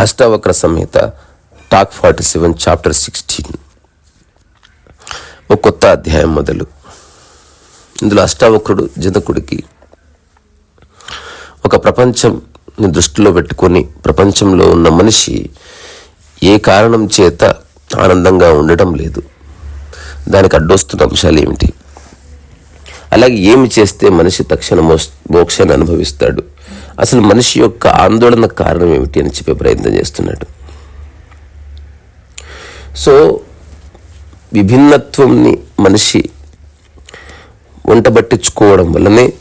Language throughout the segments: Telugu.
Ashtavakra Samhita talk forty seven chapter sixteen. ఒక కొత్త అధ్యాయం మొదలు. ఇందులో అష్టావక్రుడు జనకుడికి ఒక ప్రపంచంని దృష్టిలో పెట్టుకొని ప్రపంచంలో ఉన్న మనిషి ఏ కారణం చేత ఆనందంగా ఉండటం లేదు. దానికి అడ్డొస్తున్న అంశాలు ఏమిటి? అలాగే ఏమి చేస్తే మనిషి తక్షణ మోస్ మోక్షాన్ని అనుభవిస్తాడు? అసలు మనిషి యొక్క ఆందోళన కారణం ఏమిటి అని చెప్పే ప్రయత్నం చేస్తున్నాడు. సో విభిన్నత్వంని మనిషి వంట పట్టించుకోవడం వల్లనే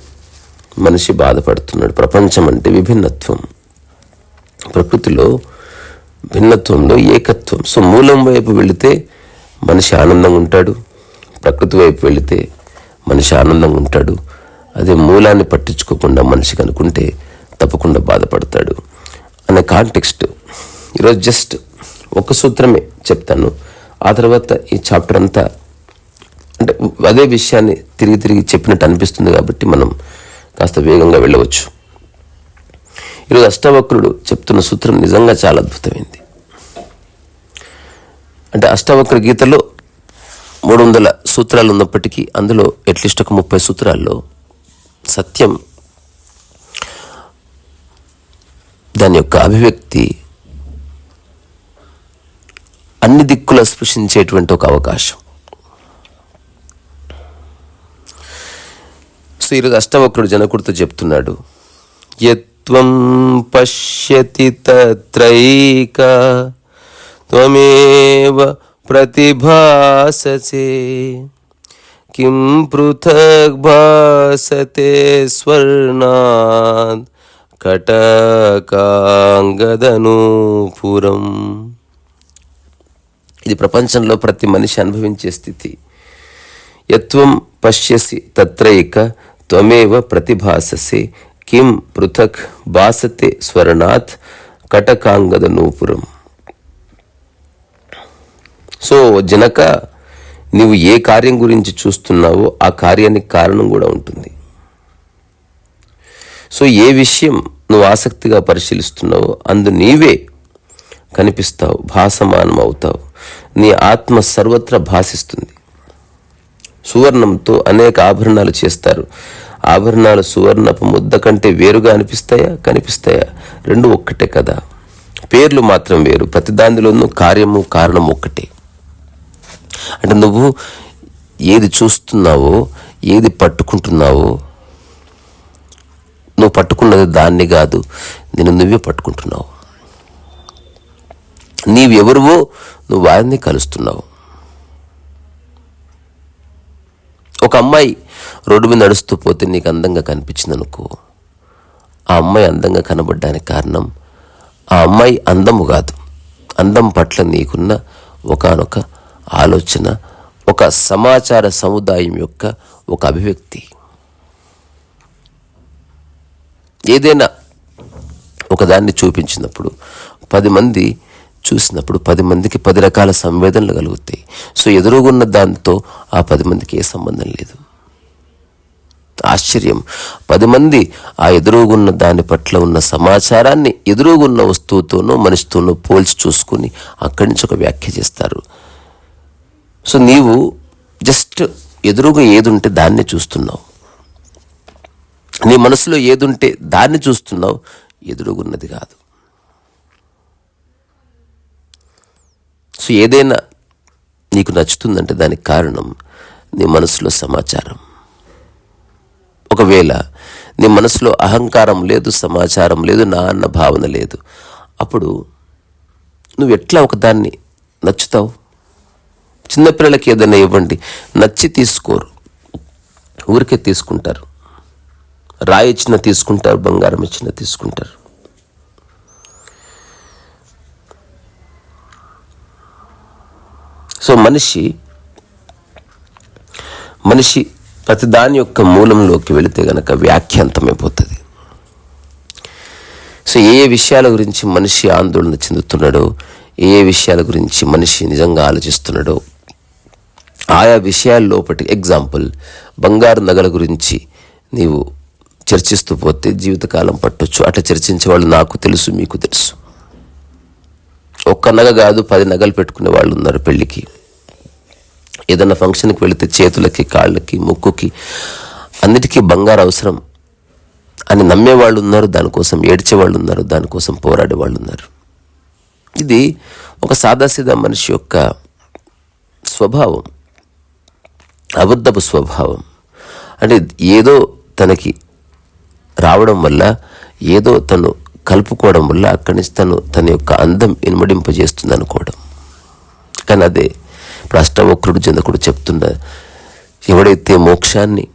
మనిషి బాధపడుతున్నాడు. ప్రపంచం అంటే విభిన్నత్వం. ప్రకృతిలో భిన్నత్వంలో ఏకత్వం. సో మూలం వైపు వెళితే మనిషి ఆనందంగా ఉంటాడు. ప్రకృతి వైపు వెళితే మనిషి ఆనందంగా ఉంటాడు. అదే మూలాన్ని పట్టించుకోకుండా మనిషి కనుకుంటే తప్పకుండా బాధపడతాడు. అనే కాంటెక్స్ట్. ఈరోజు జస్ట్ ఒక సూత్రమే చెప్తాను. ఆ తర్వాత ఈ చాప్టర్ అంతా అంటే అదే విషయాన్ని తిరిగి తిరిగి చెప్పినట్టు అనిపిస్తుంది కాబట్టి మనం కాస్త వేగంగా వెళ్ళవచ్చు. ఈరోజు అష్టవక్రుడు చెప్తున్న సూత్రం నిజంగా చాలా అద్భుతమైంది. అంటే అష్టవక్ర గీతలో మూడు వందల సూత్రాలు ఉన్నప్పటికీ అందులో అట్లీస్ట్ ఒక ముప్పై సూత్రాల్లో సత్యం దాని యొక్క అభివ్యక్తి అన్ని దిక్కుల స్పృశించేటువంటి ఒక అవకాశం. సో ఈరోజు అష్టవక్రుడు జనకుడితో చెప్తున్నాడు యత్వం పశ్యతి తత్రైక త్వమేవ ప్రతిభాససే కిం పృథక్ భాసతే స్వర్ణాద్ కటకాంగదనూపురం ఇది ప్రపంచంలో ప్రతి మనిషి అనుభవించే స్థితి. యత్వం పశ్యసి తత్రైక త్వమేవ ప్రతిభాససి. కిం పృథక్ భాసతే స్వర్ణాత్ కటకాంగద నూపురం సో జనక నీవు ఏ కార్యం గురించి చూస్తున్నావో ఆ కార్యానికి కారణం కూడా ఉంటుంది. సో ఏ విషయం నువ్వు ఆసక్తిగా పరిశీలిస్తున్నావో అందు నీవే కనిపిస్తావు భాసమానం అవుతావు నీ ఆత్మ సర్వత్రా భాసిస్తుంది. సువర్ణంతో అనేక ఆభరణాలు చేస్తారు. ఆభరణాలు సువర్ణపు ముద్ద కంటే వేరుగా అనిపిస్తాయా? కనిపిస్తాయా? రెండు ఒక్కటే కదా. పేర్లు మాత్రం వేరు. ప్రతి దానిలోనూ కార్యము కారణం ఒక్కటే. అంటే నువ్వు ఏది చూస్తున్నావో ఏది పట్టుకుంటున్నావో నువ్వు పట్టుకున్నది దాన్ని కాదు నేను నువ్వే పట్టుకుంటున్నావు. నీవెవరువో నువ్వు వారిని కలుస్తున్నావు. ఒక అమ్మాయి రోడ్డు మీద నడుస్తూ పోతే నీకు అందంగా కనిపించింది అనుకో. ఆ అమ్మాయి అందంగా కనబడడానికి కారణం ఆ అమ్మాయి అందము కాదు. అందం పట్ల నీకున్న ఒకనొక ఆలోచన ఒక సమాచార సముదాయం యొక్క ఒక అభివ్యక్తి. ఏదైనా ఒకదాన్ని చూపించినప్పుడు పది మంది చూసినప్పుడు పది మందికి పది రకాల సంవేదనలు కలుగుతాయి. సో ఎదురుగున్న దాంతో ఆ పది మందికి ఏ సంబంధం లేదు. ఆశ్చర్యం. పది మంది ఆ ఎదురుగున్న దాని పట్ల ఉన్న సమాచారాన్ని ఎదురుగున్న వస్తువుతోనో మనిషితోనో పోల్చి చూసుకుని అక్కడి నుంచి ఒక వ్యాఖ్య చేస్తారు. సో నీవు జస్ట్ ఎదురుగా ఏదుంటే దాన్ని చూస్తున్నావు. నీ మనసులో ఏదుంటే దాన్ని చూస్తున్నావు ఎదురుగున్నది కాదు. సో ఏదైనా నీకు నచ్చుతుందంటే దానికి కారణం నీ మనసులో సమాచారం. ఒకవేళ నీ మనసులో అహంకారం లేదు సమాచారం లేదు నా అన్న భావన లేదు అప్పుడు నువ్వు ఎట్లా ఒకదాన్ని నచ్చుతావు? చిన్నపిల్లలకి ఏదైనా ఇవ్వండి. నచ్చి తీసుకోరు. ఊరికే తీసుకుంటారు. రాయి ఇచ్చిన తీసుకుంటారు బంగారం ఇచ్చిన తీసుకుంటారు. సో మనిషి మనిషి ప్రతి దాని యొక్క మూలంలోకి వెళితే గనక వ్యాఖ్యాంతమైపోతుంది సో ఏ ఏ విషయాల గురించి మనిషి ఆందోళన చెందుతున్నాడో ఏ ఏ విషయాల గురించి మనిషి నిజంగా ఆలోచిస్తున్నాడో ఆయా విషయాల్లోపటి ఎగ్జాంపుల్ బంగారు నగల గురించి నీవు చర్చిస్తూ పోతే జీవితకాలం పట్టొచ్చు. అట్లా చర్చించే వాళ్ళు నాకు తెలుసు మీకు తెలుసు. ఒక్క నగ కాదు పది నగలు పెట్టుకునే వాళ్ళు ఉన్నారు పెళ్ళికి. ఏదైనా ఫంక్షన్కి వెళితే చేతులకి కాళ్ళకి ముక్కుకి అన్నిటికీ బంగారు అవసరం అని నమ్మే వాళ్ళు ఉన్నారు దానికోసం ఏడ్చే వాళ్ళు ఉన్నారు దానికోసం పోరాడే వాళ్ళు ఉన్నారు. ఇది ఒక సాదాసీదా మనిషి యొక్క స్వభావం. అబద్ధపు స్వభావం. అంటే ఏదో తనకి రావడం వల్ల ఏదో తను కలుపుకోవడం వల్ల అక్కడి నుంచి తను తన యొక్క అందం ఇనుమడింపజేస్తుంది అనుకోవడం కానీ అదే ఇప్పుడు అష్టవక్రుడు జనకుడు చెప్తున్న ఎవడైతే మోక్షాన్ని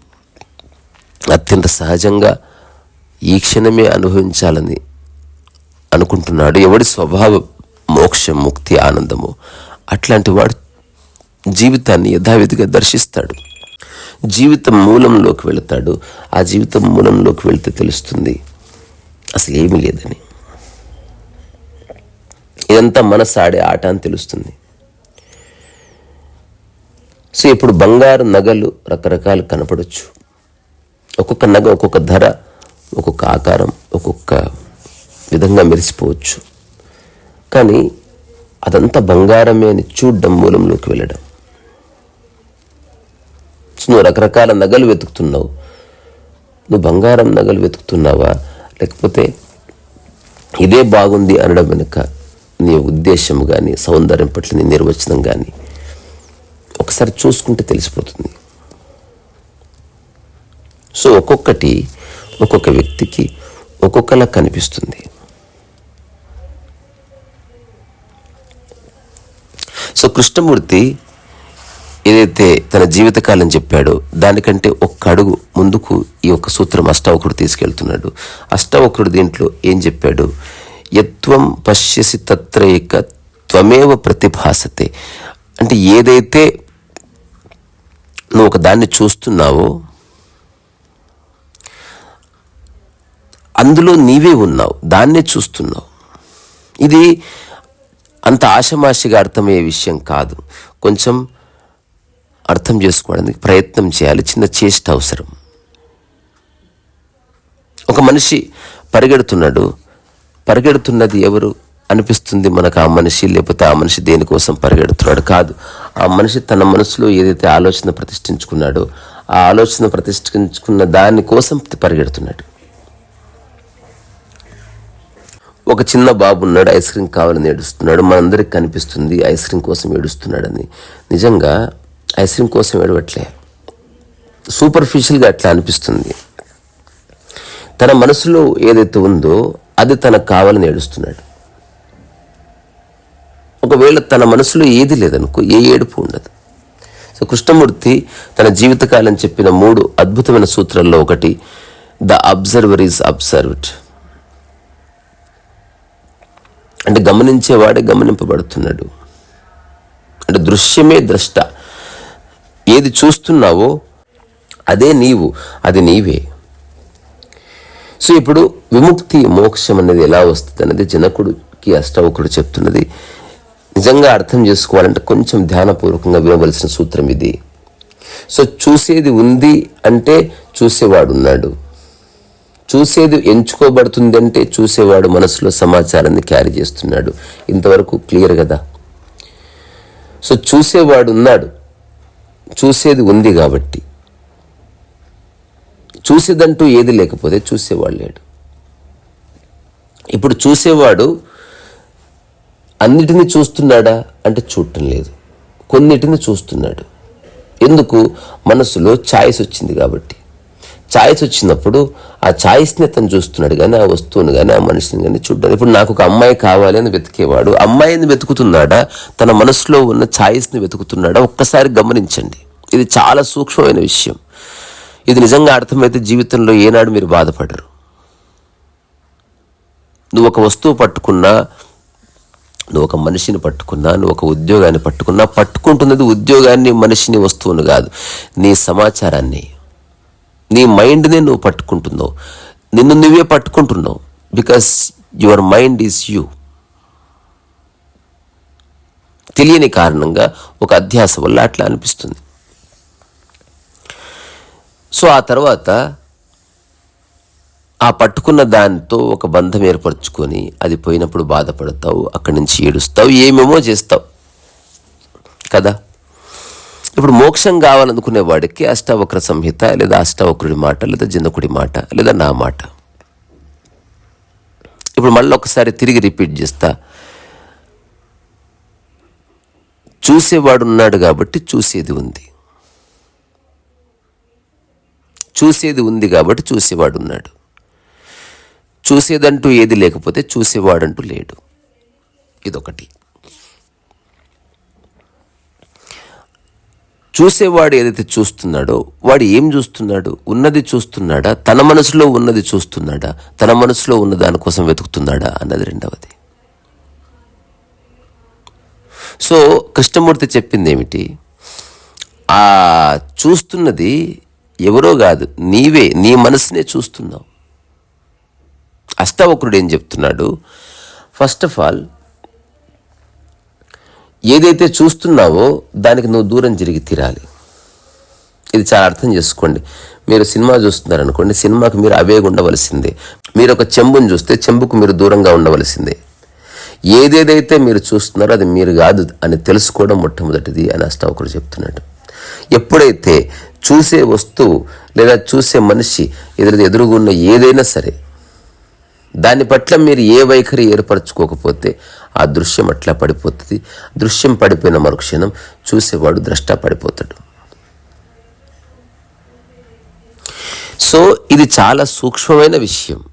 అత్యంత సహజంగా ఈ క్షణమే అనుభవించాలని అనుకుంటున్నాడు ఎవడి స్వభావ మోక్షం ముక్తి ఆనందము అట్లాంటి వాడు జీవితాన్ని యథావిధిగా దర్శిస్తాడు. జీవితం మూలంలోకి వెళతాడు. ఆ జీవితం మూలంలోకి వెళితే తెలుస్తుంది అసలు ఏమీ లేదని. ఇదంతా మనసు ఆడే ఆట అని తెలుస్తుంది. సో ఇప్పుడు బంగారు నగలు రకరకాలు కనపడవచ్చు ఒక్కొక్క నగ ఒక్కొక్క ధర ఒక్కొక్క ఆకారం ఒక్కొక్క విధంగా మెరిసిపోవచ్చు. కానీ అదంతా బంగారమే అని చూడ్డం మూలంలోకి వెళ్ళడం. నువ్వు రకరకాల నగలు వెతుకుతున్నావు. నువ్వు బంగారం నగలు వెతుకుతున్నావా? లేకపోతే ఇదే బాగుంది అనడం వెనుక నీ ఉద్దేశం కానీ సౌందర్యం పట్ల నీ నిర్వచనం కానీ ఒకసారి చూసుకుంటే తెలిసిపోతుంది. సో ఒక్కొక్కటి ఒక్కొక్క వ్యక్తికి ఒక్కొక్కలా కనిపిస్తుంది. సో కృష్ణమూర్తి ఏదైతే తన జీవితకాలం చెప్పాడో దానికంటే ఒక్క అడుగు ముందుకు ఈ యొక్క సూత్రం అష్టావకుడు తీసుకెళ్తున్నాడు. అష్టావకుడు దీంట్లో ఏం చెప్పాడు? యత్వం పశ్యసి తత్రైక త్వమేవ ప్రతిభాసతే. అంటే ఏదైతే నువ్వు ఒక దాన్ని చూస్తున్నావో అందులో నీవే ఉన్నావు దాన్నే చూస్తున్నావు. ఇది అంత ఆషమాషిగా అర్థమయ్యే విషయం కాదు. కొంచెం అర్థం చేసుకోవడానికి ప్రయత్నం చేయాలి. చిన్న చేష్ట అవసరం. ఒక మనిషి పరిగెడుతున్నాడు. పరిగెడుతున్నది ఎవరు అనిపిస్తుంది మనకు? ఆ మనిషి లేకపోతే ఆ మనిషి దేనికోసం పరిగెడుతున్నాడు? కాదు. ఆ మనిషి తన మనసులో ఏదైతే ఆలోచన ప్రతిష్ఠించుకున్నాడో ఆ ఆలోచన ప్రతిష్ఠించుకున్న దానికోసం పరిగెడుతున్నాడు. ఒక చిన్న బాబు ఉన్నాడు ఐస్ క్రీమ్ కావాలని ఏడుస్తున్నాడు. మనందరికి కనిపిస్తుంది ఐస్ క్రీమ్ కోసం ఏడుస్తున్నాడని. నిజంగా ఐస్ క్రీమ్ కోసం ఏడవట్లే. సూపర్ఫిషియల్గా అట్లా అనిపిస్తుంది. తన మనసులో ఏదైతే ఉందో అది తనకు కావాలని ఏడుస్తున్నాడు. ఒకవేళ తన మనసులో ఏది లేదనుకో ఏ ఏడుపు ఉండదు. సో కృష్ణమూర్తి తన జీవితకాలం చెప్పిన మూడు అద్భుతమైన సూత్రాల్లో ఒకటి ద అబ్జర్వర్ ఈజ్ అబ్జర్వ్డ్. అంటే గమనించేవాడే గమనింపబడుతున్నాడు. అంటే దృశ్యమే ద్రష్ట. ఏది చూస్తున్నావో అదే నీవు అది నీవే. సో ఇప్పుడు విముక్తి మోక్షం అనేది ఎలా వస్తుంది అనేది జనకుడికి అష్టవకుడు చెప్తున్నది. నిజంగా అర్థం చేసుకోవాలంటే కొంచెం ధ్యానపూర్వకంగా వినవలసిన సూత్రం ఇది. సో చూసేది ఉంది అంటే చూసేవాడు ఉన్నాడు. చూసేది ఎంచుకోబడుతుంది అంటే చూసేవాడు మనసులో సమాచారాన్ని క్యారీ చేస్తున్నాడు. ఇంతవరకు క్లియర్ కదా? సో చూసేవాడు ఉన్నాడు. చూసేది ఉంది కాబట్టి. చూసేదంటూ ఏది లేకపోతే చూసేవాడు లేడు. ఇప్పుడు చూసేవాడు అన్నిటినీ చూస్తున్నాడా అంటే చూడటం లేదు. కొన్నిటిని చూస్తున్నాడు. ఎందుకు? మనసులో ఛాయిస్ వచ్చింది కాబట్టి. ఛాయిస్ వచ్చినప్పుడు ఆ ఛాయిస్ని అతను చూస్తున్నాడు కానీ ఆ వస్తువుని కానీ ఆ మనిషిని కానీ చూడ్డాడు ఇప్పుడు నాకు ఒక అమ్మాయి కావాలి అని వెతికేవాడు. అమ్మాయిని వెతుకుతున్నాడా? తన మనసులో ఉన్న ఛాయిస్ని వెతుకుతున్నాడా? ఒక్కసారి గమనించండి. ఇది చాలా సూక్ష్మమైన విషయం. ఇది నిజంగా అర్థమైతే జీవితంలో ఏనాడు మీరు బాధపడరు. నువ్వు ఒక వస్తువు పట్టుకున్నా నువ్వు ఒక మనిషిని పట్టుకున్నా నువ్వు ఒక ఉద్యోగాన్ని పట్టుకున్నా పట్టుకుంటున్నది ఉద్యోగాన్ని మనిషిని వస్తువును కాదు. నీ సమాచారాన్ని నీ మైండ్నే నువ్వు పట్టుకుంటున్నావు. నిన్ను నువ్వే పట్టుకుంటున్నావు. Because your mind is you. తెలియని కారణంగా ఒక అధ్యాస వల్ల అట్లా అనిపిస్తుంది. సో ఆ తర్వాత ఆ పట్టుకున్న దానితో ఒక బంధం ఏర్పరచుకొని అది పోయినప్పుడు బాధపడతావు అక్కడి నుంచి ఏడుస్తావు ఏమేమో చేస్తావు. కదా? ఇప్పుడు మోక్షం కావాలనుకునే వాడికి అష్టావక్ర సంహిత లేదా అష్టావక్రుడి మాట లేదా జిందకుడి మాట లేదా నా మాట. ఇప్పుడు మళ్ళీ ఒకసారి తిరిగి రిపీట్ చేస్తా. చూసేవాడు ఉన్నాడు కాబట్టి చూసేది ఉంది. చూసేది ఉంది కాబట్టి చూసేవాడు ఉన్నాడు. చూసేదంటూ ఏది లేకపోతే చూసేవాడంటూ లేడు. ఇదొకటి. చూసేవాడు ఏదైతే చూస్తున్నాడో వాడు ఏం చూస్తున్నాడు? ఉన్నది చూస్తున్నాడా? తన మనసులో ఉన్నది చూస్తున్నాడా? తన మనసులో ఉన్న దానికోసం వెతుకుతున్నాడా? అన్నది రెండవది. సో కృష్ణమూర్తి చెప్పింది ఏమిటి? ఆ చూస్తున్నది ఎవరో కాదు నీవే నీ మనసునే చూస్తున్నావు. అష్టావక్రుడు ఏం చెప్తున్నాడు? ఫస్ట్ ఆఫ్ ఆల్ ఏదైతే చూస్తున్నావో దానికి నువ్వు దూరం జరిగి తీరాలి. ఇది చాలా అర్థం చేసుకోండి. మీరు సినిమా చూస్తున్నారనుకోండి సినిమాకు మీరు అవేగా ఉండవలసిందే. మీరు ఒక చెంబుని చూస్తే చెంబుకు మీరు దూరంగా ఉండవలసిందే. ఏదేదైతే మీరు చూస్తున్నారో అది మీరు కాదు అని తెలుసుకోవడం మొట్టమొదటిది అని అష్టావకుడు చెప్తున్నాడు. ఎప్పుడైతే చూసే వస్తువు లేదా చూసే మనిషి ఎదురు ఎదురుగున్న ఏదైనా సరే దాని పట్ల మీరు ఏ వైఖరి ఏర్పరచుకోకపోతే ఆ దృశ్యం అట్లా పడిపోతుంది. దృశ్యం పడిపోయిన మరుక్షణం చూసేవాడు ద్రష్ట పడిపోతాడు. సో ఇది చాలా సూక్ష్మమైన విషయం.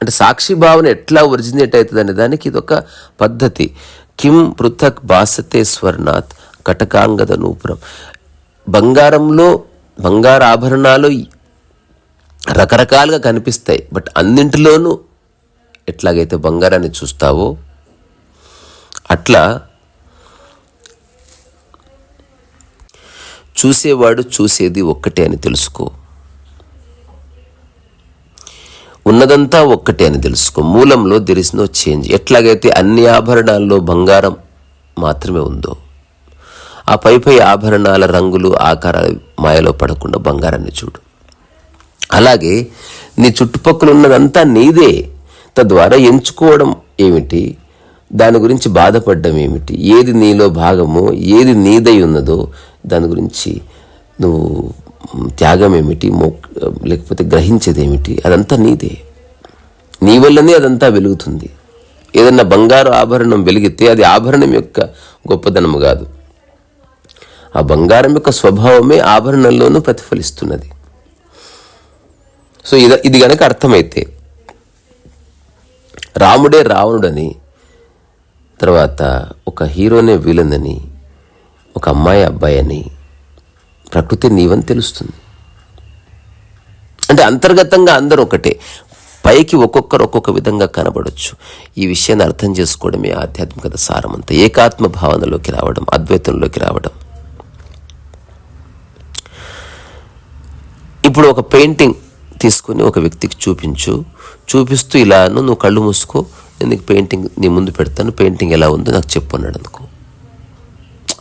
అంటే సాక్షి భావన ఎట్లా ఒరిజినేట్ అవుతుంది అనే దానికి ఇది ఒక పద్ధతి. కిం పృథక్ భాసతే స్వర్ణాత్ కటకాంగద నూపురం. బంగారంలో బంగారు ఆభరణాలు రకరకాలుగా కనిపిస్తాయి. బట్ అన్నింటిలోనూ ఎట్లాగైతే బంగారాన్ని చూస్తావో అట్లా చూసేవాడు చూసేది ఒక్కటే అని తెలుసుకో. ఉన్నదంతా ఒక్కటే అని తెలుసుకో. మూలంలో దెర్ ఇస్ నో చేంజ్ ఎట్లాగైతే అన్ని ఆభరణాల్లో బంగారం మాత్రమే ఉందో ఆ పై పై ఆభరణాల రంగులు ఆకారాలు మాయలో పడకుండా బంగారాన్ని చూడు. అలాగే నీ చుట్టుపక్కల ఉన్నదంతా నీదే. తద్వారా ఎంచుకోవడం ఏమిటి? దాని గురించి బాధపడడం ఏమిటి? ఏది నీలో భాగమో ఏది నీదై ఉన్నదో దాని గురించి నువ్వు త్యాగం ఏమిటి? మో లేకపోతే గ్రహించేది ఏమిటి? అదంతా నీదే. నీ వల్లనే అదంతా వెలుగుతుంది. ఏదన్నా బంగారు ఆభరణం వెలిగితే అది ఆభరణం యొక్క గొప్పదనము కాదు. ఆ బంగారం యొక్క స్వభావమే ఆభరణంలోనూ ప్రతిఫలిస్తున్నది. సో ఇది ఇది కనుక అర్థమైతే రాముడే రావణుడని తర్వాత ఒక హీరోనే వీలందని అని ఒక అమ్మాయి అబ్బాయి అని ప్రకృతి నీవని తెలుస్తుంది. అంటే అంతర్గతంగా అందరూ ఒకటే. పైకి ఒక్కొక్కరు ఒక్కొక్క విధంగా కనబడొచ్చు. ఈ విషయాన్ని అర్థం చేసుకోవడమే ఆధ్యాత్మికత సారమంతా ఏకాత్మ భావనలోకి రావడం అద్వైతంలోకి రావడం. ఇప్పుడు ఒక పెయింటింగ్ తీసుకొని ఒక వ్యక్తికి చూపించు. చూపిస్తూ ఇలా నువ్వు కళ్ళు మూసుకో నేను నీకు పెయింటింగ్ నీ ముందు పెడతాను పెయింటింగ్ ఎలా ఉందో నాకు చెప్పు అన్నాడు అనుకో.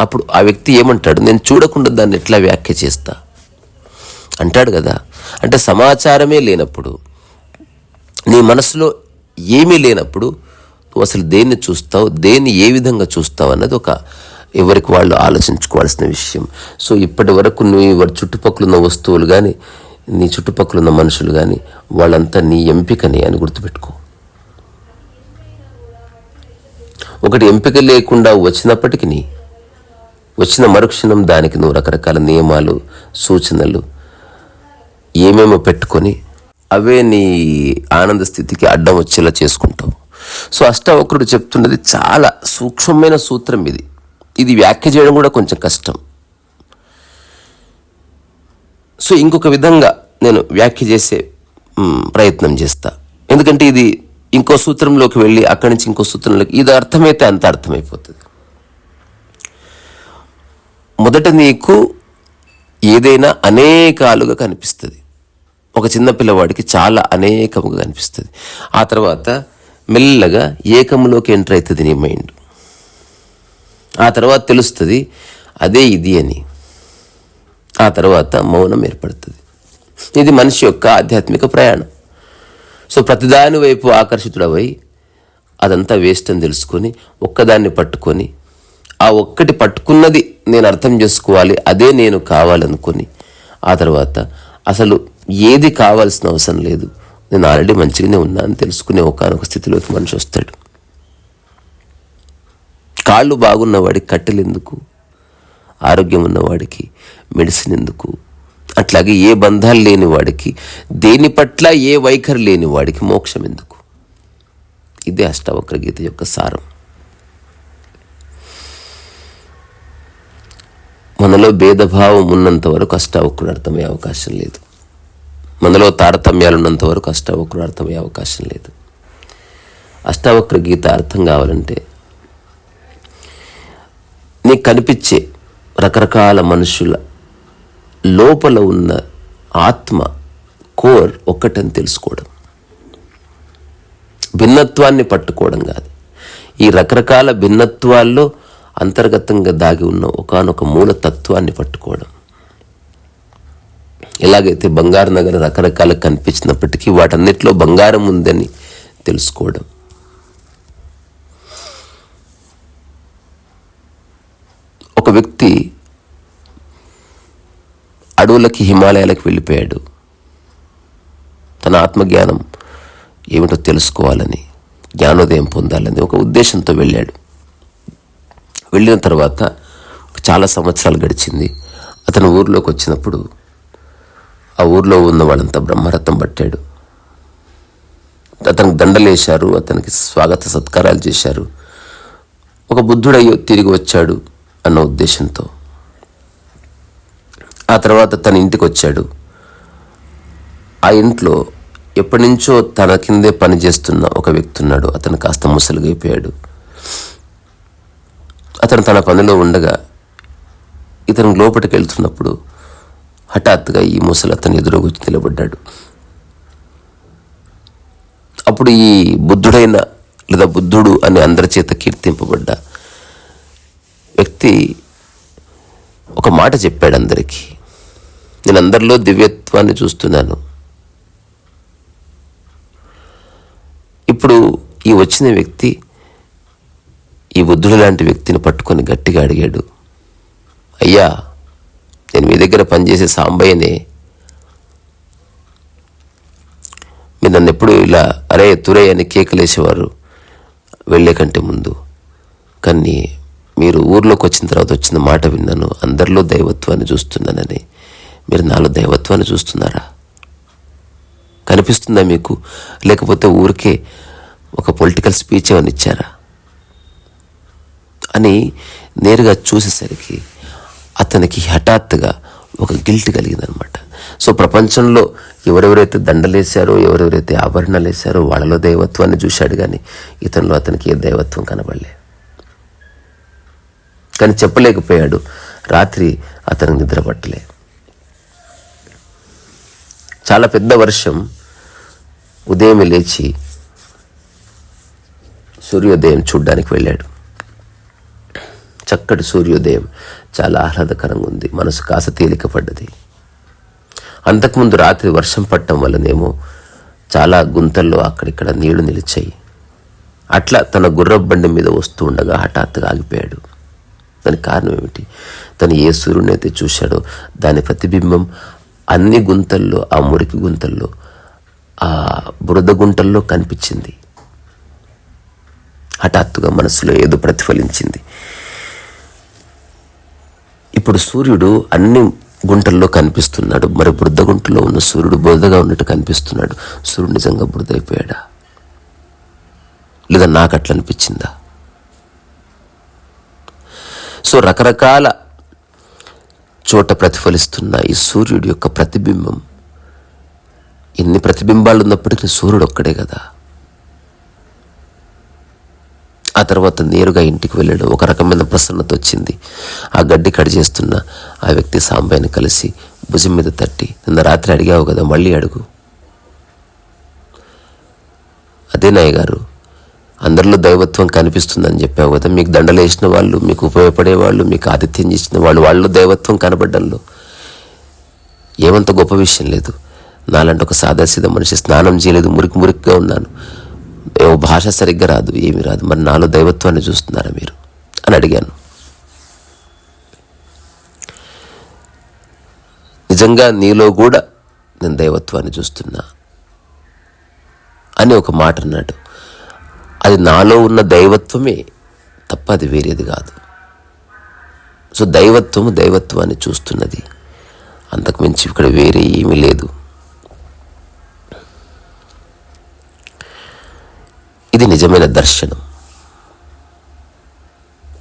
అప్పుడు ఆ వ్యక్తి ఏమంటాడు నేను చూడకుండా దాన్ని ఎట్లా వ్యాఖ్య చేస్తా? అంటాడు కదా. అంటే సమాచారమే లేనప్పుడు నీ మనసులో ఏమీ లేనప్పుడు నువ్వు అసలు దేన్ని చూస్తావు దేన్ని ఏ విధంగా చూస్తావు అన్నది ఒక ఎవరికి వాళ్ళు ఆలోచించుకోవాల్సిన విషయం. సో ఇప్పటి వరకు నువ్వు వారి చుట్టుపక్కల ఉన్న వస్తువులు కానీ నీ చుట్టుపక్కల ఉన్న మనుషులు కానీ వాళ్ళంతా నీ ఎంపికని అని గుర్తుపెట్టుకో. ఒకటి ఎంపిక లేకుండా వచ్చినప్పటికీ వచ్చిన మరుక్షణం దానికి నువ్వు రకరకాల నియమాలు సూచనలు ఏమేమో పెట్టుకొని అవే నీ ఆనంద స్థితికి అడ్డం వచ్చేలా చేసుకుంటావు. సో అష్టవక్రుడు చెప్తున్నది చాలా సూక్ష్మమైన సూత్రం ఇది. ఇది వ్యాఖ్య చేయడం కూడా కొంచెం కష్టం. సో ఇంకొక విధంగా నేను వ్యాఖ్య చేసే ప్రయత్నం చేస్తా. ఎందుకంటే ఇది ఇంకో సూత్రంలోకి వెళ్ళి అక్కడి నుంచి ఇంకో సూత్రంలోకి ఇది అర్థమైతే అంత అర్థమైపోతుంది. మొదట నీకు ఏదైనా అనేకాలుగా కనిపిస్తుంది. ఒక చిన్న పిల్లవాడికి చాలా అనేకముగా కనిపిస్తుంది. ఆ తర్వాత మెల్లగా ఏకములోకి ఎంటర్ అవుతుంది నీ మైండ్. ఆ తర్వాత తెలుస్తుంది అదే ఇది అని. ఆ తర్వాత మౌనం ఏర్పడుతుంది. ఇది మనిషి యొక్క ఆధ్యాత్మిక ప్రయాణం. సో ప్రతిదాని వైపు ఆకర్షితుడవై అదంతా వేస్ట్ అని తెలుసుకొని ఒక్కదాన్ని పట్టుకొని ఆ ఒక్కటి పట్టుకున్నది నేను అర్థం చేసుకోవాలి అదే నేను కావాలనుకొని ఆ తర్వాత అసలు ఏది కావాల్సిన అవసరం లేదు. నేను ఆల్రెడీ మంచిగానే ఉన్నా అని తెలుసుకునే ఒకనొక స్థితిలోకి మనిషి వస్తాడు. కాళ్ళు బాగున్నవాడికి కట్టెలు ఎందుకు? ఆరోగ్యం ఉన్నవాడికి మెడిసిన్ ఎందుకు అట్లాగే ఏ బంధాలు లేని వాడికి దేని పట్ల ఏ వైఖరి లేని వాడికి మోక్షం ఎందుకు? ఇదే అష్టావక్ర గీత యొక్క సారం. మనలో భేదభావం ఉన్నంత వరకు అష్టావక్రుడు అర్థమయ్యే అవకాశం లేదు. మనలో తారతమ్యాలు ఉన్నంత వరకు అష్టావక్రుడు అర్థమయ్యే అవకాశం లేదు. అష్టావక్ర గీత అర్థం కావాలంటే నీకు కనిపించే రకరకాల మనుషుల లోపల ఉన్న ఆత్మ కోర్ ఒక్కటని తెలుసుకోవడం. భిన్నత్వాన్ని పట్టుకోవడం కాదు. ఈ రకరకాల భిన్నత్వాల్లో అంతర్గతంగా దాగి ఉన్న ఒకనొక మూల తత్వాన్ని పట్టుకోవడం. ఎలాగైతే బంగారు నగరం రకరకాల కనిపించినప్పటికీ వాటన్నిటిలో బంగారం ఉందని తెలుసుకోవడం. ఒక వ్యక్తి అడవులకి హిమాలయాలకు వెళ్ళిపోయాడు. తన ఆత్మజ్ఞానం ఏమిటో తెలుసుకోవాలని జ్ఞానోదయం పొందాలని ఒక ఉద్దేశంతో వెళ్ళాడు. వెళ్ళిన తర్వాత చాలా సంవత్సరాలు గడిచింది. అతను ఊర్లోకి వచ్చినప్పుడు ఆ ఊర్లో ఉన్న వాళ్ళంతా బ్రహ్మరథం పట్టాడు. అతనికి దండలేశారు అతనికి స్వాగత సత్కారాలు చేశారు. ఒక బుద్ధుడయ్యో తిరిగి వచ్చాడు అన్న ఉద్దేశంతో. ఆ తర్వాత తన ఇంటికి వచ్చాడు ఆ ఇంట్లో ఎప్పటి నుంచో తన కిందే పనిచేస్తున్న ఒక వ్యక్తి ఉన్నాడు అతను కాస్త ముసలిగైపోయాడు. అతను తన పనిలో ఉండగా ఇతను లోపలికి వెళ్తున్నప్పుడు హఠాత్తుగా ఈ ముసలు అతను ఎదురుగొచ్చి నిలబడ్డాడు. అప్పుడు ఈ బుద్ధుడైన లేదా బుద్ధుడు అని అందరి చేత కీర్తింపబడ్డ వ్యక్తి ఒక మాట చెప్పాడు అందరికీ. నేను అందరిలో దివ్యత్వాన్ని చూస్తున్నాను. ఇప్పుడు ఈ వచ్చిన వ్యక్తి ఈ బుద్ధుడు లాంటి వ్యక్తిని పట్టుకొని గట్టిగా అడిగాడు అయ్యా నేను మీ దగ్గర పనిచేసే సాంబయ్యనే. మీరు నన్ను ఎప్పుడు ఇలా అరే తురే అని కేకలేసేవారు వెళ్ళే కంటే ముందు. కానీ మీరు ఊర్లోకి వచ్చిన తర్వాత వచ్చిన మాట విన్నాను అందరిలో దైవత్వాన్ని చూస్తున్నానని. మీరు నాలో దైవత్వాన్ని చూస్తున్నారా? కనిపిస్తుందా మీకు? లేకపోతే ఊరికే ఒక పొలిటికల్ స్పీచ్ ఏమైనా ఇచ్చారా? అని నేరుగా చూసేసరికి అతనికి హఠాత్తుగా ఒక గిల్ట్ కలిగిందనమాట. సో ప్రపంచంలో ఎవరెవరైతే దండలేశారో ఎవరెవరైతే ఆభరణాలు వేశారో వాళ్ళలో దైవత్వాన్ని చూశాడు కానీ ఇతనిలో అతనికి ఏ దైవత్వం కనబడలే. కానీ చెప్పలేకపోయాడు. రాత్రి అతను నిద్రపట్టలేదు చాలా పెద్ద వర్షం. ఉదయం లేచి సూర్యోదయం చూడ్డానికి వెళ్ళాడు. చక్కటి సూర్యోదయం చాలా ఆహ్లాదకరంగా ఉంది. మనసు కాస్త తేలిక పడ్డది అంతకుముందు రాత్రి వర్షం పట్టడం వల్లనేమో చాలా గుంతల్లో అక్కడిక్కడ నీళ్ళు నిలిచాయి. అట్లా తన గుర్రబండి మీద వస్తూ ఉండగా హఠాత్తుగా ఆగిపోయాడు. దానికి కారణం ఏమిటి? తను ఏ సూర్యుని అయితే చూశాడో దాని ప్రతిబింబం అన్ని గుంతల్లో ఆ మురికి గుంతల్లో ఆ బురద గుంటల్లో కనిపించింది. హఠాత్తుగా మనసులో ఏదో ప్రతిఫలించింది. ఇప్పుడు సూర్యుడు అన్ని గుంటల్లో కనిపిస్తున్నాడు. మరి బురద గుంటలో ఉన్న సూర్యుడు బురదగా ఉన్నట్టు కనిపిస్తున్నాడు. సూర్యుడు నిజంగా బురద అయిపోయాడా లేదా నాకు అట్లా అనిపించిందా? సో రకరకాల చోట ప్రతిఫలిస్తున్న ఈ సూర్యుడి యొక్క ప్రతిబింబం. ఎన్ని ప్రతిబింబాలు ఉన్నప్పటికీ సూర్యుడు ఒక్కడే కదా. ఆ తర్వాత నేరుగా ఇంటికి వెళ్ళాడు. ఒక రకమైన ప్రసన్నత వచ్చింది. ఆ గడ్డి కట్ చేస్తున్న ఆ వ్యక్తి సాంబాయిని కలిసి భుజం మీద తట్టి నిన్న రాత్రి అడిగావు కదా మళ్ళీ అడుగు. అదే నాయ్య గారు అందరిలో దైవత్వం కనిపిస్తుందని చెప్పావు కదా. మీకు దండలు వేసిన వాళ్ళు మీకు ఉపయోగపడే వాళ్ళు మీకు ఆతిథ్యం చేసిన వాళ్ళు వాళ్ళు దైవత్వం కనబడ్డంలో ఏమంత గొప్ప విషయం లేదు. నాలాంటి ఒక సాదాసీద మనిషి స్నానం చేయలేదు మురికి మురికిగా ఉన్నాను. ఏవో భాష సరిగ్గా రాదు ఏమీ రాదు. మరి నాలో దైవత్వాన్ని చూస్తున్నారా మీరు? అని అడిగాను. నిజంగా నీలో కూడా నేను దైవత్వాన్ని చూస్తున్నా అని ఒక మాట అన్నాడు. అది నాలో ఉన్న దైవత్వమే తప్ప అది వేరేది కాదు. సో దైవత్వము దైవత్వాన్ని చూస్తున్నది. అంతకు మించి ఇక్కడ వేరే ఏమీ లేదు. ఇది నిజమైన దర్శనం.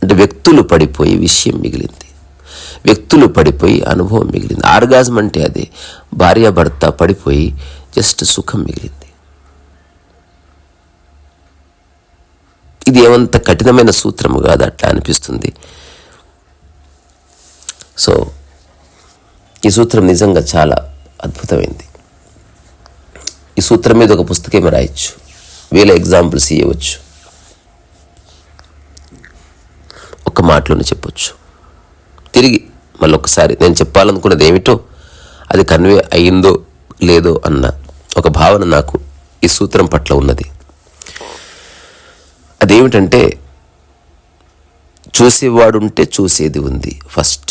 అంటే వ్యక్తులు పడిపోయి విషయం మిగిలింది. వ్యక్తులు పడిపోయి అనుభవం మిగిలింది. ఆర్గాజం అంటే అదే. భార్యాభర్త పడిపోయి జస్ట్ సుఖం మిగిలింది. ఇది ఏమంత కఠినమైన సూత్రము కాదు అట్లా అనిపిస్తుంది. సో ఈ సూత్రం నిజంగా చాలా అద్భుతమైంది. ఈ సూత్రం మీద ఒక పుస్తకమే రాయొచ్చు. వేల ఎగ్జాంపుల్స్ ఇవ్వచ్చు ఒక మాటలోనే చెప్పొచ్చు. తిరిగి మళ్ళీ ఒకసారి నేను చెప్పాలనుకున్నది ఏమిటో అది కన్వే అయిందో లేదో అన్న ఒక భావన నాకు ఈ సూత్రం పట్ల ఉన్నది. అదేమిటంటే చూసేవాడుంటే చూసేది ఉంది ఫస్ట్.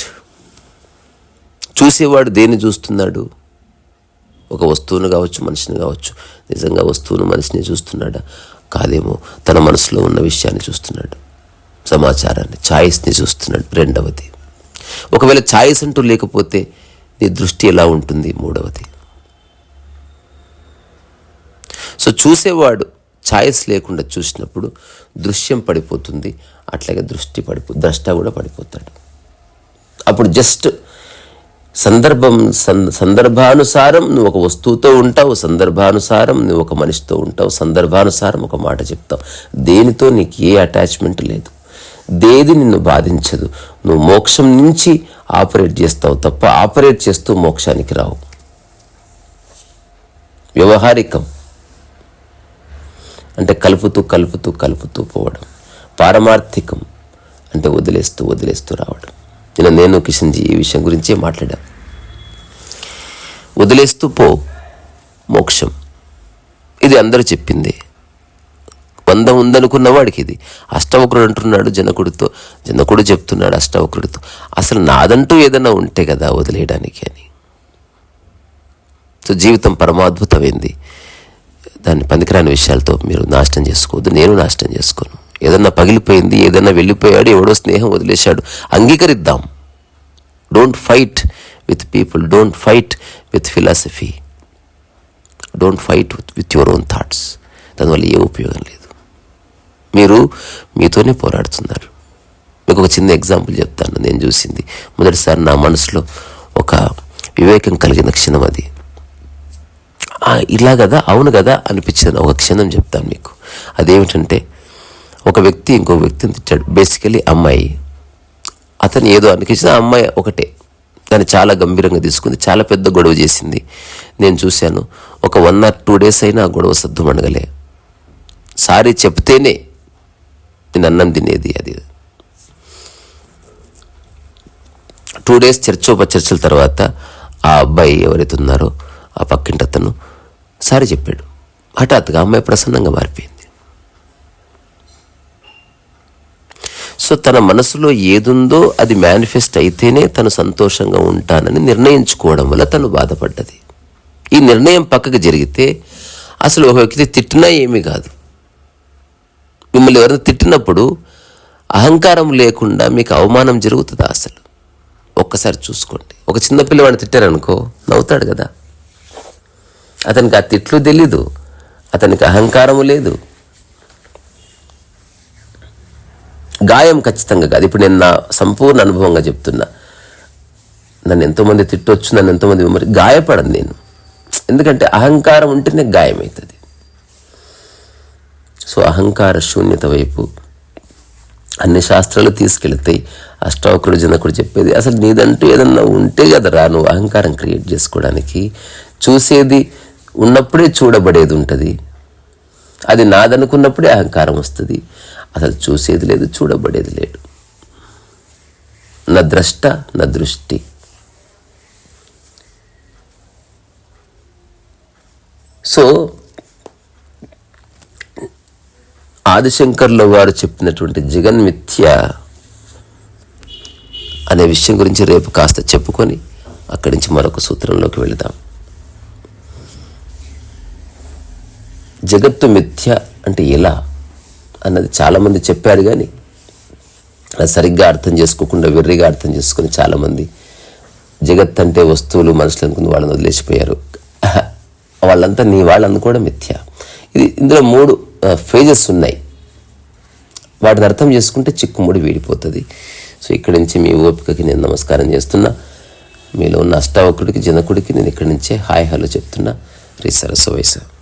చూసేవాడు దేన్ని చూస్తున్నాడు? ఒక వస్తువును కావచ్చు మనిషిని కావచ్చు. నిజంగా వస్తువును మనిషిని చూస్తున్నాడా? కాదేమో తన మనసులో ఉన్న విషయాన్ని చూస్తున్నాడు. సమాచారాన్ని ఛాయిస్ని చూస్తున్నాడు. రెండవది ఒకవేళ ఛాయిస్ అంటూ లేకపోతే నీ దృష్టి ఎలా ఉంటుంది? మూడవది. సో చూసేవాడు ఛాయిస్ లేకుండా చూసినప్పుడు దృశ్యం పడిపోతుంది. అట్లాగే దృష్టి పడిపో ద్రష్ట కూడా పడిపోతాడు. అప్పుడు జస్ట్ సందర్భం సందర్భానుసారం నువ్వు ఒక వస్తువుతో ఉంటావు సందర్భానుసారం నువ్వు ఒక మనిషితో ఉంటావు సందర్భానుసారం ఒక మాట చెప్తావు. దేనితో నీకు ఏ అటాచ్మెంట్ లేదు. దేది నిన్ను బాధించదు. నువ్వు మోక్షం నుంచి ఆపరేట్ చేస్తావు తప్ప ఆపరేట్ చేస్తూ మోక్షానికి రావు. వ్యవహారికం. అంటే కలుపుతూ కలుపుతూ కలుపుతూ పోవడం. పారమార్థికం అంటే వదిలేస్తూ వదిలేస్తూ రావడం. నిన్న నేను కిషన్జీ ఈ విషయం గురించే మాట్లాడా. వదిలేస్తూ పో మోక్షం. ఇది అందరూ చెప్పింది. వంద ఉందనుకున్న వాడికి ఇది. అష్టవక్రుడు అంటున్నాడు జనకుడితో జనకుడు చెప్తున్నాడు అష్టవక్రుడితో అసలు నాదంటూ ఏదైనా ఉంటే కదా వదిలేయడానికి అని. సో జీవితం పరమాద్భుతమైంది. దాన్ని పనికిరాని విషయాలతో మీరు నాశనం చేసుకోవద్దు. నేను నాశనం చేసుకోను. ఏదన్నా పగిలిపోయింది ఏదన్నా వెళ్ళిపోయాడు ఎవడో స్నేహం వదిలేశాడు అంగీకరిద్దాం. Don't fight with people don't fight with philosophy don't fight with your own thoughts దానివల్ల ఏ ఉపయోగం లేదు. మీరు మీతోనే పోరాడుతున్నారు. మీకు ఒక చిన్న ఎగ్జాంపుల్ చెప్తాను. నేను చూసింది. మొదటిసారి నా మనసులో ఒక వివేకం కలిగిన క్షణం అది. ఇలా కదా అవును కదా అనిపించింది. ఒక క్షణం చెప్తాను మీకు. అదేమిటంటే ఒక వ్యక్తి ఇంకో వ్యక్తిని తిట్టాడు. బేసికలీ అమ్మాయి. అతను ఏదో అనిపించిన ఆ అమ్మాయి ఒకటే. దాన్ని చాలా గంభీరంగా తీసుకుంది. చాలా పెద్ద గొడవ చేసింది. నేను చూశాను. ఒక వన్ ఆర్ టూ డేస్ అయినా ఆ గొడవ సద్దుమణగలే సారీ చెప్తేనే నేను అన్నం తినేది అది. టూ డేస్ చర్చోప చర్చల తర్వాత ఆ అబ్బాయి ఎవరైతే ఉన్నారో ఆ పక్కింటి అతను సారీ చెప్పాడు. హఠాత్తుగా అమ్మాయి ప్రసన్నంగా మారిపోయింది. సో తన మనసులో ఏదుందో అది మేనిఫెస్ట్ అయితేనే తను సంతోషంగా ఉంటానని నిర్ణయించుకోవడం వల్ల తను బాధపడ్డది. ఈ నిర్ణయం పక్కకు జరిగితే అసలు ఒక వ్యక్తి తిట్టినా ఏమీ కాదు. మిమ్మల్ని ఎవరైనా తిట్టినప్పుడు అహంకారం లేకుండా మీకు అవమానం జరుగుతుందా అసలు? ఒక్కసారి చూసుకోండి. ఒక చిన్న పిల్లవాడిని తిట్టారనుకో నవ్వుతాడు కదా. అతనికి ఆ తిట్లు తెలీదు. అతనికి అహంకారము లేదు. గాయం ఖచ్చితంగా కాదు. ఇప్పుడు నేను నా సంపూర్ణ అనుభవంగా చెప్తున్నా. నన్ను ఎంతోమంది తిట్టొచ్చు నన్ను ఎంతోమంది విమర్శ గాయపడను నేను. ఎందుకంటే అహంకారం ఉంటేనే గాయం అవుతుంది సో అహంకార శూన్యత వైపు అన్ని శాస్త్రాలు తీసుకెళ్తాయి అష్టావకుడు జనకుడు చెప్పేది అసలు నీదంటూ ఏదన్నా ఉంటే కదరా నువ్వు అహంకారం క్రియేట్ చేసుకోవడానికి. చూసేది ఉన్నప్పుడే చూడబడేది ఉంటుంది. అది నాదనుకున్నప్పుడే అహంకారం వస్తుంది. అసలు చూసేది లేదు చూడబడేది లేదు. నా ద్రష్ట నా దృష్టి. సో ఆదిశంకర్లో వారు చెప్పినటువంటి జగన్మిథ్య అనే విషయం గురించి రేపు కాస్త చెప్పుకొని అక్కడి నుంచి మరొక సూత్రంలోకి వెళదాం. జగత్తు మిథ్య అంటే ఎలా అన్నది చాలామంది చెప్పారు కానీ అది సరిగ్గా అర్థం చేసుకోకుండా వెర్రిగా అర్థం చేసుకుని చాలామంది జగత్ అంటే వస్తువులు మనుషులు అనుకుని వాళ్ళని వదిలేసిపోయారు. వాళ్ళంతా నీ వాళ్ళని కూడా మిథ్య. ఇది ఇందులో మూడు ఫేజెస్ ఉన్నాయి. వాటిని అర్థం చేసుకుంటే చిక్కుముడి వీడిపోతుంది. సో ఇక్కడి నుంచి మీ ఓపికకి నేను నమస్కారం చేస్తున్నా. మీలో ఉన్న అష్టావకుడికి జనకుడికి నేను ఇక్కడి నుంచే హాయ్ హలో చెప్తున్నా. రీ వయసు.